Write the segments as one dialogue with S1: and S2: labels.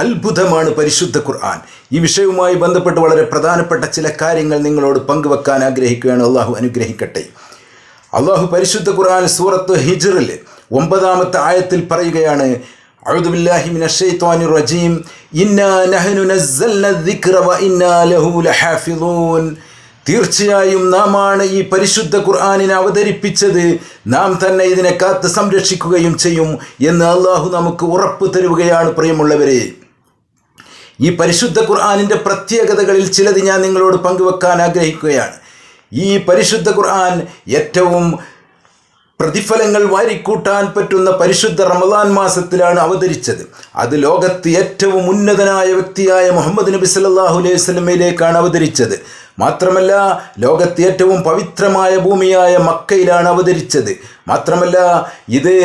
S1: അത്ഭുതമാണ് പരിശുദ്ധ ഖുർആൻ ഈ വിഷയവുമായി ബന്ധപ്പെട്ട് വളരെ പ്രധാനപ്പെട്ട ചില കാര്യങ്ങൾ നിങ്ങളോട് പങ്കുവെക്കാൻ ആഗ്രഹിക്കുകയാണ് അള്ളാഹു അനുഗ്രഹിക്കട്ടെ അള്ളാഹു പരിശുദ്ധ ഖുർആൻ സൂറത്ത് ഹിജറിൽ ഒമ്പതാമത്തെ ആയത്തിൽ പറയുകയാണ് أعوذ بالله من الشيطان الرجيم إنا نحن نزلنا الذكر وإنا له لحافظون തീർച്ചയായും നാമാണ് ഈ പരിശുദ്ധ ഖുർആാനിനെ അവതരിപ്പിച്ചത് നാം തന്നെ ഇതിനെ കാത്ത് സംരക്ഷിക്കുകയും ചെയ്യും എന്ന് അള്ളാഹു നമുക്ക് ഉറപ്പ് തരുകയാണ് പ്രിയമുള്ളവരെ ഈ പരിശുദ്ധ ഖുർആാനിന്റെ പ്രത്യേകതകളിൽ ചിലത് ഞാൻ നിങ്ങളോട് പങ്കുവെക്കാൻ ആഗ്രഹിക്കുകയാണ്. ഈ പരിശുദ്ധ ഖുർആൻ ഏറ്റവും പ്രതിഫലങ്ങൾ വാരിക്കൂട്ടാൻ പറ്റുന്ന പരിശുദ്ധ റമദാൻ മാസത്തിലാണ് അവതരിച്ചത്. അത് ലോകത്ത് ഏറ്റവും ഉന്നതനായ വ്യക്തിയായ മുഹമ്മദ് നബി സല്ലാഹു അലൈഹി സ്വലമയിലേക്കാണ് അവതരിച്ചത്. മാത്രമല്ല ലോകത്ത് ഏറ്റവും പവിത്രമായ ഭൂമിയായ മക്കയിലാണ് അവതരിച്ചത്. മാത്രമല്ല ഇത്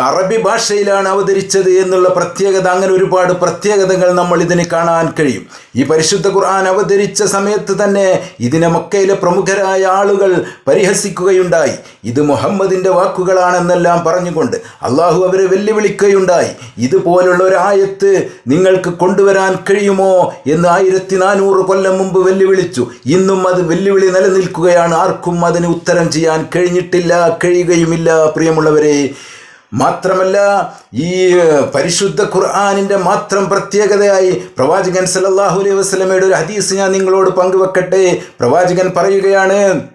S1: അറബി ഭാഷയിലാണ് അവതരിച്ചത് എന്നുള്ള പ്രത്യേകത അങ്ങനെ ഒരുപാട് പ്രത്യേകതകൾ നമ്മൾ ഇതിന് കാണാൻ കഴിയും. ഈ പരിശുദ്ധ ഖുർആൻ അവതരിച്ച സമയത്ത് തന്നെ ഇതിനെ മക്കയിലെ പ്രമുഖരായ ആളുകൾ പരിഹസിക്കുകയുണ്ടായി. ഇത് മുഹമ്മദിന്റെ വാക്കുകളാണെന്നെല്ലാം പറഞ്ഞുകൊണ്ട് അള്ളാഹു അവരെ വെല്ലുവിളിക്കുകയുണ്ടായി. ഇതുപോലുള്ള ഒരു ആയത്ത് നിങ്ങൾക്ക് കൊണ്ടുവരാൻ കഴിയുമോ എന്ന് ആയിരത്തി നാനൂറ് കൊല്ലം മുമ്പ് വെല്ലുവിളിച്ചു. ഇന്നും അത് വെല്ലുവിളി നിലനിൽക്കുകയാണ്. ആർക്കും അതിന് ഉത്തരം ചെയ്യാൻ കഴിഞ്ഞിട്ടില്ല കഴിയുകയുമില്ല പ്രിയമുള്ളവരെ. മാത്രമല്ല ഈ പരിശുദ്ധ ഖുർആാനിന്റെ മാത്രം പ്രത്യേകതയായി പ്രവാചകൻ സല്ലല്ലാഹു അലൈഹി വസല്ലമയുടെ ഒരു ഹദീസ് ഞാൻ നിങ്ങളോട് പങ്കുവെക്കട്ടെ. പ്രവാചകൻ പറയുകയാണ്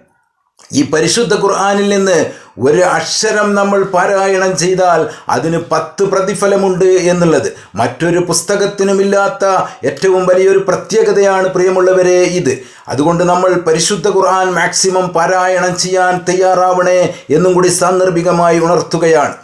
S1: ഈ പരിശുദ്ധ ഖുർആാനിൽ നിന്ന് ഒരു അക്ഷരം നമ്മൾ പാരായണം ചെയ്താൽ അതിന് പത്ത് പ്രതിഫലമുണ്ട് എന്നുള്ളത്. മറ്റൊരു പുസ്തകത്തിനുമില്ലാത്ത ഏറ്റവും വലിയൊരു പ്രത്യേകതയാണ് പ്രിയമുള്ളവരെ ഇത്. അതുകൊണ്ട് നമ്മൾ പരിശുദ്ധ ഖുർആൻ മാക്സിമം പാരായണം ചെയ്യാൻ തയ്യാറാവണേ എന്നും കൂടി സാന്ദർഭികമായി ഉണർത്തുകയാണ്.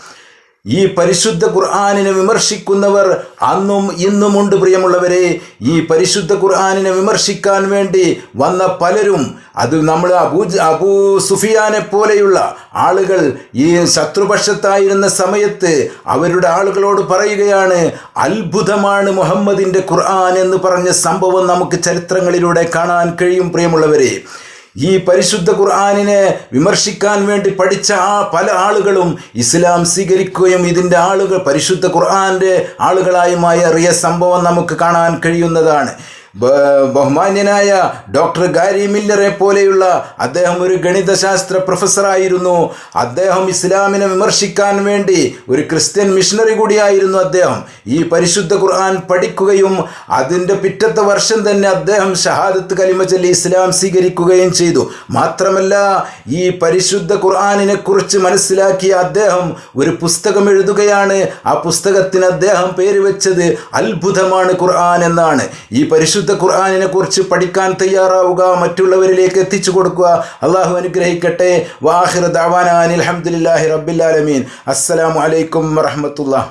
S1: ഈ പരിശുദ്ധ ഖുർആാനിനെ വിമർശിക്കുന്നവർ അന്നും ഇന്നുമുണ്ട് പ്രിയമുള്ളവരെ. ഈ പരിശുദ്ധ ഖുർആാനിനെ വിമർശിക്കാൻ വേണ്ടി വന്ന പലരും അത് നമ്മൾ അബൂ അബൂ സുഫിയാനെ പോലെയുള്ള ആളുകൾ ഈ ശത്രുപക്ഷത്തായിരുന്ന സമയത്ത് അവരുടെ ആളുകളോട് പറയുകയാണ് അത്ഭുതമാണ് മുഹമ്മദിന്റെ ഖുർആൻ എന്ന് പറഞ്ഞ സംഭവം നമുക്ക് ചരിത്രങ്ങളിലൂടെ കാണാൻ കഴിയും പ്രിയമുള്ളവരെ. ഈ പരിശുദ്ധ ഖുർആാനിനെ വിമർശിക്കാൻ വേണ്ടി പഠിച്ച ആ പല ആളുകളും ഇസ്ലാം സ്വീകരിക്കുകയും ഇതിന്റെ ആളുകൾ പരിശുദ്ധ ഖുർആാന്റെ ആളുകളായി മാറിയ സംഭവം നമുക്ക് കാണാൻ കഴിയുന്നതാണ്. ബഹുമാന്യനായ ഡോക്ടർ ഗാരി മില്ലറെ പോലെയുള്ള അദ്ദേഹം ഒരു ഗണിതശാസ്ത്ര പ്രൊഫസറായിരുന്നു. അദ്ദേഹം ഇസ്ലാമിനെ വിമർശിക്കാൻ വേണ്ടി ഒരു ക്രിസ്ത്യൻ മിഷണറി കൂടിയായിരുന്നു അദ്ദേഹം. ഈ പരിശുദ്ധ ഖുർആൻ പഠിക്കുകയും അതിന്റെ പിറ്റത്തെ വർഷം തന്നെ അദ്ദേഹം ഷഹാദത്ത് കലിമ ചൊല്ലി ഇസ്ലാം സ്വീകരിക്കുകയും ചെയ്തു. മാത്രമല്ല ഈ പരിശുദ്ധ ഖുർആാനിനെ കുറിച്ച് മനസ്സിലാക്കിയ അദ്ദേഹം ഒരു പുസ്തകം എഴുതുകയാണ്. ആ പുസ്തകത്തിന് അദ്ദേഹം പേര് വെച്ചത് അത്ഭുതമാണ് ഖുർആൻ എന്നാണ്. ഈ പരിശുദ്ധ ഖുർആാനിനെ കുറിച്ച് പഠിക്കാൻ തയ്യാറാവുക മറ്റുള്ളവരിലേക്ക് എത്തിച്ചു കൊടുക്കുക. അള്ളാഹു അനുഗ്രഹിക്കട്ടെ. വാഹിർ ദാവാനാൻ അലഹമുല്ലാഹി റബ്ബിലാലമീൻ അസ്സലാമു അലൈക്കും വറഹമത്തുള്ള